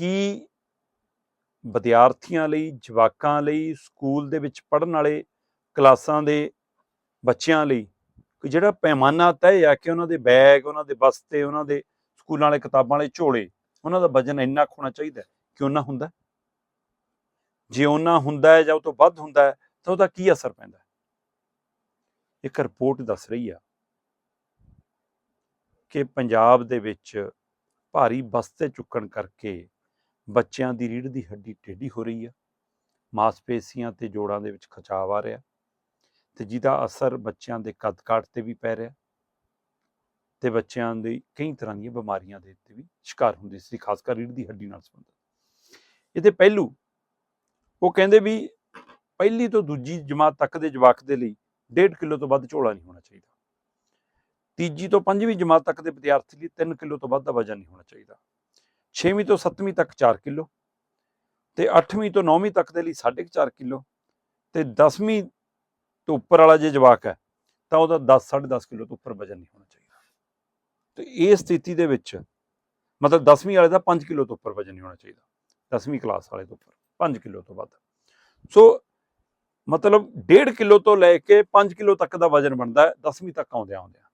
ਕੀ ਵਿਦਿਆਰਥੀਆਂ ਲਈ, ਜਵਾਕਾਂ ਲਈ, ਸਕੂਲ ਦੇ ਵਿੱਚ ਪੜ੍ਹਨ ਵਾਲੇ ਕਲਾਸਾਂ ਦੇ ਬੱਚਿਆਂ ਲਈ ਕੋਈ ਜਿਹੜਾ ਪੈਮਾਨਾ ਤੈਅ ਆ ਕਿ ਉਹਨਾਂ ਦੇ ਬੈਗ, ਉਹਨਾਂ ਦੇ ਬਸਤੇ ਉਹਨਾਂ ਦੇ ਸਕੂਲਾਂ ਵਾਲੇ ਕਿਤਾਬਾਂ ਵਾਲੇ ਝੋਲੇ, ਉਹਨਾਂ ਦਾ ਵਜਨ ਇੰਨਾ ਕੁ ਹੋਣਾ ਚਾਹੀਦਾ, ਕਿ ਉਹਨਾਂ ਹੁੰਦਾ? ਜੇ ਉਹਨਾਂ ਹੁੰਦਾ ਹੈ ਜਾਂ ਉਹ ਤੋਂ ਵੱਧ ਹੁੰਦਾ ਹੈ ਤਾਂ ਉਹਦਾ ਕੀ ਅਸਰ ਪੈਂਦਾ? ਇੱਕ ਰਿਪੋਰਟ ਦੱਸ ਰਹੀ ਆ ਕਿ ਪੰਜਾਬ ਦੇ ਵਿੱਚ ਭਾਰੀ ਬਸਤੇ ਚੁੱਕਣ ਕਰਕੇ ਬੱਚਿਆਂ ਦੀ ਰੀੜ੍ਹ ਦੀ ਹੱਡੀ ਟੇਢੀ ਹੋ ਰਹੀ ਆ। ਮਾਸਪੇਸ਼ੀਆਂ ਤੇ ਜੋੜਾਂ ਦੇ ਵਿੱਚ ਖਿਚਾਵ ਆ ਰਿਹਾ। ਤੇ ਜਿਹਦਾ ਅਸਰ ਬੱਚਿਆਂ ਦੇ ਕੱਦ ਕਾਠ ਤੇ ਵੀ ਪੈ ਰਿਹਾ। ਤੇ ਬੱਚਿਆਂ ਦੇ ਕਈ ਤਰ੍ਹਾਂ ਦੀਆਂ ਬਿਮਾਰੀਆਂ ਦੇ ਉੱਤੇ ਵੀ ਸ਼ਿਕਾਰ ਹੁੰਦੇ ਸੀ ਖਾਸ ਕਰ ਰੀੜ੍ਹ ਦੀ ਹੱਡੀ ਨਾਲ ਸੰਬੰਧਿਤ। ਇਹਦੇ ਪਹਿਲੂ ਉਹ ਕਹਿੰਦੇ ਵੀ ਪਹਿਲੀ ਤੋਂ ਦੂਜੀ ਜਮਾਤ ਤੱਕ ਦੇ ਜਵਾਕ ਦੇ ਲਈ 1.5 ਕਿਲੋ ਤੋਂ ਵੱਧ ਝੋਲਾ ਨਹੀਂ ਹੋਣਾ ਚਾਹੀਦਾ। ਤੀਜੀ ਤੋਂ ਪੰਜਵੀਂ ਜਮਾਤ ਤੱਕ ਦੇ ਵਿਦਿਆਰਥੀ ਲਈ 3 ਕਿਲੋ ਤੋਂ ਵੱਧ ਦਾ ਵਜ਼ਨ ਨਹੀਂ ਹੋਣਾ ਚਾਹੀਦਾ। 6ਵੀਂ ਤੋਂ 7ਵੀਂ ਤੱਕ 4 ਕਿਲੋ ਤੇ 8ਵੀਂ ਤੋਂ 9ਵੀਂ ਤੱਕ ਦੇ ਲਈ 4.5 ਕਿਲੋ ਤੇ 10ਵੀਂ ਤੋਂ ਉੱਪਰ ਵਾਲਾ ਜੇ ਜਵਾਕ ਹੈ, ਤਾਂ ਉਹਦਾ 10 10.5 ਕਿਲੋ ਤੋਂ ਉੱਪਰ ਵਜ਼ਨ ਨਹੀਂ ਹੋਣਾ ਚਾਹੀਦਾ। ਤੇ ਇਹ ਸਥਿਤੀ ਦੇ ਵਿੱਚ ਮਤਲਬ 10ਵੀਂ ਵਾਲੇ ਦਾ 5 ਕਿਲੋ ਤੋਂ ਉੱਪਰ ਵਜ਼ਨ ਨਹੀਂ ਹੋਣਾ ਚਾਹੀਦਾ 10ਵੀਂ ਕਲਾਸ ਵਾਲੇ ਤੋਂ ਉੱਪਰ 5 ਕਿਲੋ ਤੋਂ ਵੱਧ। ਸੋ ਮਤਲਬ 1.5 ਕਿਲੋ ਤੋਂ ਲੈ ਕੇ 5 ਕਿਲੋ ਤੱਕ ਦਾ ਵਜ਼ਨ ਬਣਦਾ ਹੈ 10ਵੀਂ ਤੱਕ ਆਉਂਦਿਆਂ ਆਉਂਦਿਆਂ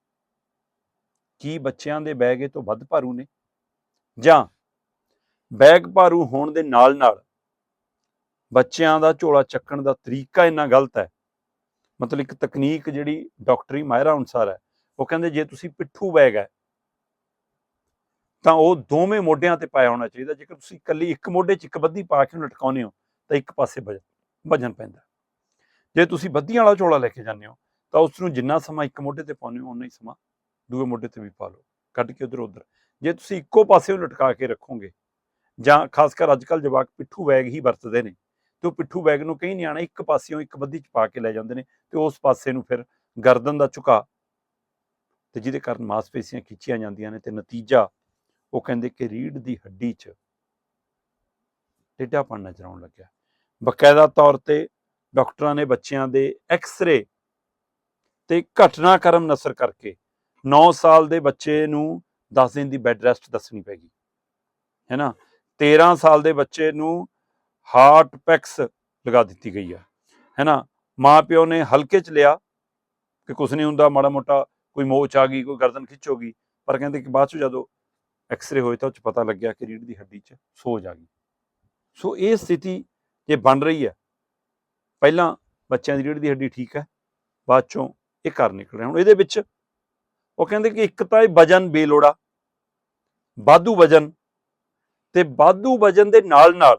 ਕੀ ਬੱਚਿਆਂ ਦੇ ਬੈਗ ਇਹ ਤੋਂ ਵੱਧ ਭਾਰੂ ਨੇ? ਜਾਂ ਬੈਗ ਭਾਰੂ ਹੋਣ ਦੇ ਨਾਲ ਨਾਲ ਬੱਚਿਆਂ ਦਾ ਝੋਲਾ ਚੱਕਣ ਦਾ ਤਰੀਕਾ ਇੰਨਾ ਗਲਤ ਹੈ। ਮਤਲਬ ਇੱਕ ਤਕਨੀਕ ਜਿਹੜੀ ਡਾਕਟਰੀ ਮਾਹਿਰਾਂ ਅਨੁਸਾਰ ਹੈ, ਉਹ ਕਹਿੰਦੇ ਜੇ ਤੁਸੀਂ ਪਿੱਠੂ ਬੈਗ ਹੈ, ਤਾਂ ਉਹ ਦੋਵੇਂ ਮੋਢਿਆਂ ਤੇ ਪਾਇਆ ਹੋਣਾ ਚਾਹੀਦਾ। ਜੇਕਰ ਤੁਸੀਂ ਇਕੱਲੀ ਇੱਕ ਮੋਢੇ 'ਚ ਇੱਕ ਬੱਧੀ ਪਾ ਕੇ ਉਹਨੂੰ ਲਟਕਾਉਂਦੇ ਹੋ, ਤਾਂ ਇੱਕ ਪਾਸੇ ਵਜਨ ਪੈਂਦਾ। ਜੇ ਤੁਸੀਂ ਬੱਧੀਆਂ ਵਾਲਾ ਝੋਲਾ ਲੈ ਕੇ ਜਾਂਦੇ ਹੋ, ਤਾਂ ਉਸ ਨੂੰ ਜਿੰਨਾ ਸਮਾਂ ਇੱਕ ਮੋਢੇ ਤੇ ਪਾਉਂਦੇ ਹੋ ਉਨਾ ਹੀ ਸਮਾਂ ਦੂਏ ਮੋਢੇ ਤੇ ਵੀ ਪਾ ਲਓ। ਕੱਢ ਕੇ ਉਧਰ ਉਧਰ ਜੇ ਤੁਸੀਂ ਇੱਕੋ ਪਾਸੇ ਉਹ ਲਟਕਾ ਕੇ ਰੱਖੋਗੇ ਜਾਂ ਖਾਸ ਕਰ ਅੱਜ ਕੱਲ ਜਵਾਕ ਪਿੱਠੂ ਬੈਗ ਹੀ ਵਰਤਦੇ ਨੇ ਤੇ ਉਹ ਪਿੱਠੂ ਬੈਗ ਨੂੰ ਕਈ ਨਿਆਣੇ ਇੱਕ ਪਾਸਿਓਂ ਇੱਕ ਬੱਦੀ ਚ ਪਾ ਕੇ ਲੈ ਜਾਂਦੇ ਨੇ ਤੇ ਉਸ ਪਾਸੇ ਨੂੰ ਫਿਰ ਗਰਦਨ ਦਾ ਝੁਕਾ ਤੇ ਜਿਹਦੇ ਕਾਰਨ ਮਾਸਪੇਸ਼ੀਆਂ ਖਿੱਚੀਆਂ ਜਾਂਦੀਆਂ ਨੇ ਤੇ ਨਤੀਜਾ ਉਹ ਕਹਿੰਦੇ ਕਿ ਰੀੜ ਦੀ ਹੱਡੀ 'ਚ ਟੇਢਾਪਣ ਨਜ਼ਰ ਆਉਣ ਲੱਗਿਆ। ਬਕਾਇਦਾ ਤੌਰ ਤੇ ਡਾਕਟਰਾਂ ਨੇ ਬੱਚਿਆਂ ਦੇ ਐਕਸ-ਰੇ ਤੇ ਘਟਨਾਕ੍ਰਮ ਨਸਰ ਕਰਕੇ 9 ਸਾਲ ਦੇ ਬੱਚੇ ਨੂੰ 10 ਦਿਨ ਦੀ ਬੈੱਡ ਰੈਸਟ ਦੱਸਣੀ ਪੈਗੀ ਹੈਨਾ 13 ਸਾਲ ਦੇ ਬੱਚੇ ਨੂੰ ਹਾਰਟ ਪੈਕਸ ਲਗਾ ਦਿੱਤੀ ਗਈ ਹੈ ਹੈਨਾ ਮਾਂ ਪਿਓ ਨੇ ਹਲਕੇ ਚ ਲਿਆ ਕਿ ਕੁਝ ਨਹੀਂ ਹੁੰਦਾ, ਮਾੜਾ ਮੋਟਾ ਕੋਈ ਮੋਚ ਆ ਗਈ, ਕੋਈ ਗਰਦਨ ਖਿੱਚੋਗੀ ਪਰ ਕਹਿੰਦੇ ਕਿ ਬਾਅਦ ਚ ਜਦੋਂ ਐਕਸ-ਰੇ ਹੋਏ ਤਾਂ ਉਹ ਚ ਪਤਾ ਲੱਗਿਆ ਕਿ ਰੀੜ ਦੀ ਹੱਡੀ ਚ ਸੋਜ ਆ ਗਈ। ਸੋ ਇਹ ਸਥਿਤੀ ਜੇ ਬਣ ਰਹੀ ਹੈ, ਪਹਿਲਾਂ ਬੱਚਿਆਂ ਦੀ ਰੀੜ ਦੀ ਹੱਡੀ ਠੀਕ ਹੈ, ਬਾਅਦ ਚੋਂ ਇਹ ਕਰ ਨਿਕਲ ਰਿਹਾ। ਹੁਣ ਇਹਦੇ ਵਿੱਚ ਉਹ ਕਹਿੰਦੇ ਕਿ ਇੱਕ ਤਾਂ ਇਹ ਵਜਨ ਬੇਲੋੜਾ ਬਾਧੂ ਵਜਨ ਤੇ ਬਾਧੂ ਵਜਨ ਦੇ ਨਾਲ ਨਾਲ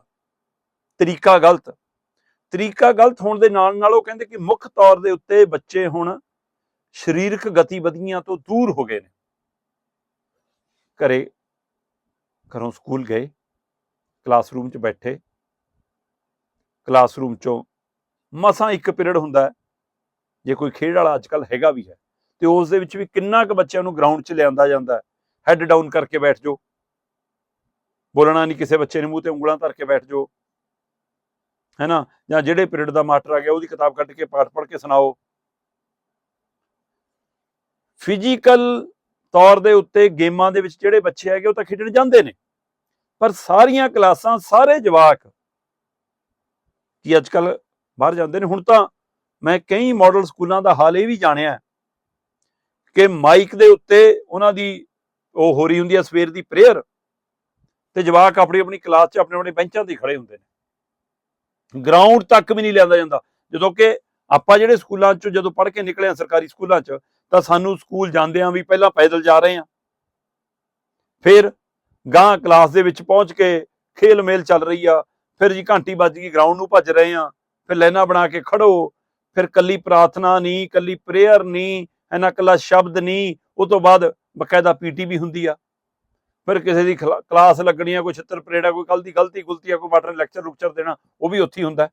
ਤਰੀਕਾ ਗਲਤ। ਤਰੀਕਾ ਗਲਤ ਹੋਣ ਦੇ ਨਾਲ ਨਾਲ ਉਹ ਕਹਿੰਦੇ ਕਿ ਮੁੱਖ ਤੌਰ ਦੇ ਉੱਤੇ ਬੱਚੇ ਹੁਣ ਸਰੀਰਕ ਗਤੀਵਿਧੀਆਂ ਤੋਂ ਦੂਰ ਹੋ ਗਏ ਨੇ। ਘਰੇ ਘਰੋਂ ਸਕੂਲ ਗਏ, ਕਲਾਸਰੂਮ 'ਚ ਬੈਠੇ। ਕਲਾਸਰੂਮ 'ਚੋਂ ਮਸਾਂ ਇੱਕ ਪੀਰੀਅਡ ਹੁੰਦਾ ਜੇ ਕੋਈ ਖੇਡ ਵਾਲਾ ਅੱਜਕੱਲ ਹੈਗਾ ਵੀ ਹੈ, ਤੇ ਉਸ ਦੇ ਵਿੱਚ ਵੀ ਕਿੰਨਾ ਕੁ ਬੱਚਿਆਂ ਨੂੰ ਗਰਾਊਂਡ 'ਚ ਲਿਆਂਦਾ ਜਾਂਦਾ ਹੈ। ਹੈੱਡ ਡਾਊਨ ਕਰਕੇ ਬੈਠ ਜਾਓ। ਬੋਲਣਾ ਨਹੀਂ, ਕਿਸੇ ਬੱਚੇ ਨੇ ਮੂੰਹ ਤੇ ਉਂਗਲਾਂ ਧਰ ਕੇ ਬੈਠ ਜਾਓ। ਹੈਨਾ? ਜਾਂ ਜਿਹੜੇ ਪੀਰੀਅਡ ਦਾ ਮਾਸਟਰ ਆ ਗਿਆ, ਉਹਦੀ ਕਿਤਾਬ ਕੱਢ ਕੇ ਪਾਠ ਪੜ੍ਹ ਕੇ ਸੁਣਾਓ। ਫਿਜ਼ੀਕਲ ਤੌਰ ਦੇ ਉੱਤੇ ਗੇਮਾਂ ਦੇ ਵਿੱਚ ਜਿਹੜੇ ਬੱਚੇ ਹੈਗੇ, ਉਹ ਤਾਂ ਖੇਡਣ ਜਾਂਦੇ ਨੇ। ਪਰ ਸਾਰੀਆਂ ਕਲਾਸਾਂ, ਸਾਰੇ ਜਵਾਕ ਕੀ ਅੱਜ ਅੱਜਕੱਲ ਬਾਹਰ ਜਾਂਦੇ ਨੇ? ਹੁਣ ਤਾਂ ਮੈਂ ਕਈ ਮਾਡਲ ਸਕੂਲਾਂ ਦਾ ਹਾਲ ਇਹ ਵੀ ਜਾਣਿਆ ਕਿ ਮਾਈਕ ਦੇ ਉੱਤੇ ਉਹਨਾਂ ਦੀ ਉਹ ਹੋ ਰਹੀ ਹੁੰਦੀ ਹੈ ਸਵੇਰ ਦੀ ਪ੍ਰੇਅਰ ਤੇ ਜਵਾਕ ਆਪਣੀ ਆਪਣੀ ਕਲਾਸ 'ਚ ਆਪਣੇ ਆਪਣੇ ਬੈਂਚਾਂ ਤੇ ਖੜੇ ਹੁੰਦੇ ਨੇ। ਗਰਾਊਂਡ ਤੱਕ ਵੀ ਨਹੀਂ ਲਿਆਂਦਾ ਜਾਂਦਾ। ਜਦੋਂ ਕਿ ਆਪਾਂ ਜਿਹੜੇ ਸਕੂਲਾਂ ਚੋਂ ਜਦੋਂ ਪੜ੍ਹ ਕੇ ਨਿਕਲੇ ਆ ਸਰਕਾਰੀ ਸਕੂਲਾਂ 'ਚ, ਤਾਂ ਸਾਨੂੰ ਸਕੂਲ ਜਾਂਦਿਆਂ ਵੀ ਪਹਿਲਾਂ ਪੈਦਲ ਜਾ ਰਹੇ ਆ ਫਿਰ ਗਾਂ ਕਲਾਸ ਦੇ ਵਿੱਚ ਪਹੁੰਚ ਕੇ ਖੇਲ ਮੇਲ ਚੱਲ ਰਹੀ ਆ, ਫਿਰ ਜੀ ਘੰਟੀ ਵੱਜ ਗਈ ਗਰਾਊਂਡ ਨੂੰ ਭੱਜ ਰਹੇ ਆ ਫਿਰ ਲਾਈਨਾਂ ਬਣਾ ਕੇ ਖੜੋ, ਫਿਰ ਕੱਲੀ ਪ੍ਰਾਰਥਨਾ ਨਹੀਂ ਕੱਲੀ ਪ੍ਰੇਅਰ ਨਹੀਂ, ਇਹਨਾਂ ਕੱਲਾ ਸ਼ਬਦ ਨਹੀਂ, ਉਹ ਤੋਂ ਬਾਅਦ ਬਕਾਇਦਾ ਪੀਟੀ ਵੀ ਹੁੰਦੀ ਆ। ਫਿਰ ਕਿਸੇ ਦੀ ਖਲਾ- ਕਲਾਸ ਲੱਗਣੀ ਆ ਕੋਈ ਛਿੱਤਰ ਪਰੇਡਾ ਕੋਈ ਕੱਲ ਦੀ ਗਲਤੀ ਗੁਲਤੀ ਆ, ਕੋਈ ਮਾਟਰ ਲੈਕਚਰ ਲੁਕਚਰ ਦੇਣਾ, ਉਹ ਵੀ ਉੱਥੇ ਹੀ ਹੁੰਦਾ। ਹੈ।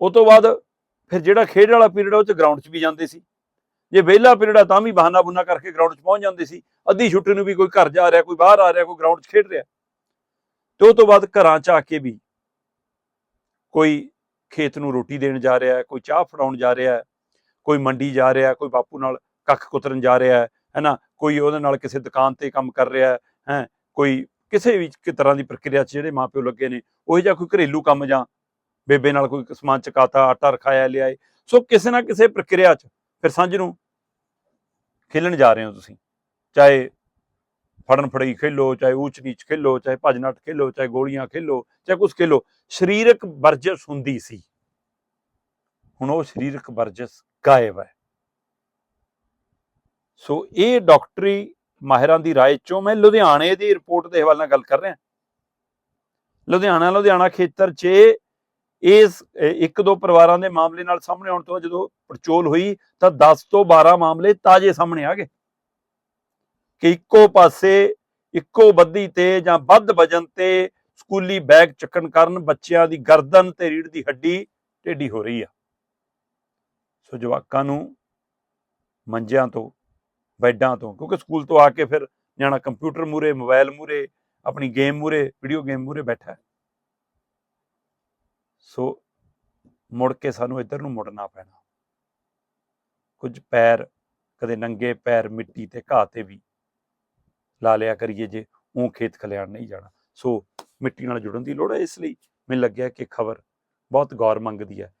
ਉਹ ਤੋਂ ਬਾਅਦ ਫਿਰ ਜਿਹੜਾ ਖੇਡ ਵਾਲਾ ਪੀਰੀਅਡ ਉਹ ਚ ਗਰਾਊਂਡ 'ਚ ਵੀ ਜਾਂਦੇ ਸੀ। ਜੇ ਵਿਹਲਾ ਪੀਰੀਅਡ ਆ, ਤਾਂ ਵੀ ਬਹਾਨਾ ਬੁਨਾ ਕਰਕੇ ਗਰਾਊਂਡ 'ਚ ਪਹੁੰਚ ਜਾਂਦੇ ਸੀ। ਅੱਧੀ ਛੁੱਟੀ ਨੂੰ ਵੀ ਕੋਈ ਘਰ ਜਾ ਰਿਹਾ, ਕੋਈ ਬਾਹਰ ਆ ਰਿਹਾ, ਕੋਈ ਗਰਾਊਂਡ 'ਚ ਖੇਡ ਰਿਹਾ। ਤੇ ਉਹ ਤੋਂ ਬਾਅਦ ਘਰਾਂ 'ਚ ਆ ਕੇ ਵੀ ਕੋਈ ਖੇਤ ਨੂੰ ਰੋਟੀ ਦੇਣ ਜਾ ਰਿਹਾ ਹੈ ਕੋਈ ਚਾਹ ਫੜਾਉਣ ਜਾ ਰਿਹਾ ਹੈ ਕੋਈ ਮੰਡੀ ਜਾ ਰਿਹਾ, ਕੋਈ ਬਾਪੂ ਨਾਲ ਕੱਖ ਕੁਤਰਨ ਜਾ ਰਿਹਾ ਹੈ ਹੈਨਾ? ਕੋਈ ਉਹਦੇ ਨਾਲ ਕਿਸੇ ਦੁਕਾਨ ਤੇ ਕੰਮ ਕਰ ਰਿਹਾ ਹੈ, ਹੈਂ, ਕੋਈ ਕਿਸੇ ਵੀ ਕਿ ਤਰ੍ਹਾਂ ਦੀ ਪ੍ਰਕਿਰਿਆ 'ਚ ਜਿਹੜੇ ਮਾਪਿਓ ਲੱਗੇ ਨੇ, ਉਹ ਜਿਹਾ ਕੋਈ ਘਰੇਲੂ ਕੰਮ ਜਾਂ ਬੇਬੇ ਨਾਲ ਕੋਈ ਸਮਾਨ ਚਕਾਤਾ, ਆਟਾ ਰਖਾਇਆ, ਲਿਆਏ, ਸੋ ਕਿਸੇ ਨਾ ਕਿਸੇ ਪ੍ਰਕਿਰਿਆ 'ਚ ਫਿਰ ਸਾਂਝ ਨੂੰ ਖੇਲਣ ਜਾ ਰਹੇ ਹੋ ਤੁਸੀਂ, ਚਾਹੇ ਫੜਨ ਫੜਈ ਖੇਲੋ, ਚਾਹੇ ਊਚ ਨੀਚ ਖੇਲੋ, ਚਾਹੇ ਭੱਜ ਨੱਟ ਖੇਲੋ, ਚਾਹੇ ਗੋਲੀਆਂ ਖੇਲੋ, ਚਾਹੇ ਕੁਛ ਖੇਲੋ, ਸਰੀਰਕ ਵਰਜਸ ਹੁੰਦੀ ਸੀ। ਹੁਣ ਉਹ ਸਰੀਰਕ ਵਰਜਸ ਗਾਇਬ ਹੈ। ਸੋ ਇਹ ਡਾਕਟਰੀ ਮਾਹਿਰਾਂ ਦੀ رائے ਚੋਂ ਮੈਂ ਲੁਧਿਆਣੇ ਦੀ ਰਿਪੋਰਟ ਦੇ ਹਵਾਲੇ ਨਾਲ ਗੱਲ ਕਰ ਰਿਹਾ ਲੁਧਿਆਣਾ ਲੁਧਿਆਣਾ ਖੇਤਰ 'ਚ ਇਸ ਅਹ, ਇੱਕ ਦੋ ਪਰਿਵਾਰਾਂ ਦੇ ਮਾਮਲੇ ਨਾਲ ਸਾਹਮਣੇ ਆਉਣ ਤੋਂ ਬਾਅਦ ਜਦੋਂ ਪੜਚੋਲ ਹੋਈ ਤਾਂ 10 ਤੋਂ 12 ਮਾਮਲੇ ਤਾਜ਼ੇ ਸਾਹਮਣੇ ਆ ਗਏ ਕਿ ਇੱਕੋ ਪਾਸੇ ਇੱਕੋ ਬੱਦੀ ਤੇ ਜਾਂ ਵੱਧ ਵਜਨ ਤੇ ਸਕੂਲੀ ਬੈਗ ਚੱਕਣ ਕਾਰਨ ਬੱਚਿਆਂ ਦੀ ਗਰਦਨ ਤੇ ਰੀੜ ਦੀ ਹੱਡੀ ਟੇਢੀ ਹੋ ਰਹੀ ਆ ਸੋ ਜਵਾਕਾਂ ਨੂੰ ਮੰਜਿਆਂ ਤੋਂ ਬੈਡਾਂ ਤੋਂ, ਕਿਉਂਕਿ ਸਕੂਲ ਤੋਂ ਆ ਕੇ ਫਿਰ ਨਿਆਣਾ ਕੰਪਿਊਟਰ ਮੂਰੇ ਮੋਬਾਈਲ ਮੂਰੇ ਆਪਣੀ ਗੇਮ ਮੂਰੇ ਵੀਡੀਓ ਗੇਮ ਮੂਰੇ ਬੈਠਾ ਸੋ ਮੁੜ ਕੇ ਸਾਨੂੰ ਇੱਧਰ ਨੂੰ ਮੁੜਨਾ ਪੈਣਾ। ਕੁਝ ਪੈਰ, ਕਦੇ ਨੰਗੇ ਪੈਰ ਮਿੱਟੀ ਤੇ ਘਾਹ ਤੇ ਵੀ ਲਾ ਲਿਆ ਕਰੀਏ ਜੇ ਉਹ ਖੇਤ ਖਲਿਆਣ ਨਹੀਂ ਜਾਣਾ। ਸੋ ਮਿੱਟੀ ਨਾਲ ਜੁੜਨ ਦੀ ਲੋੜ ਹੈ ਇਸ ਲਈ ਮੈਨੂੰ ਲੱਗਿਆ ਕਿ ਖਬਰ ਬਹੁਤ ਗੌਰ ਮੰਗਦੀ ਹੈ।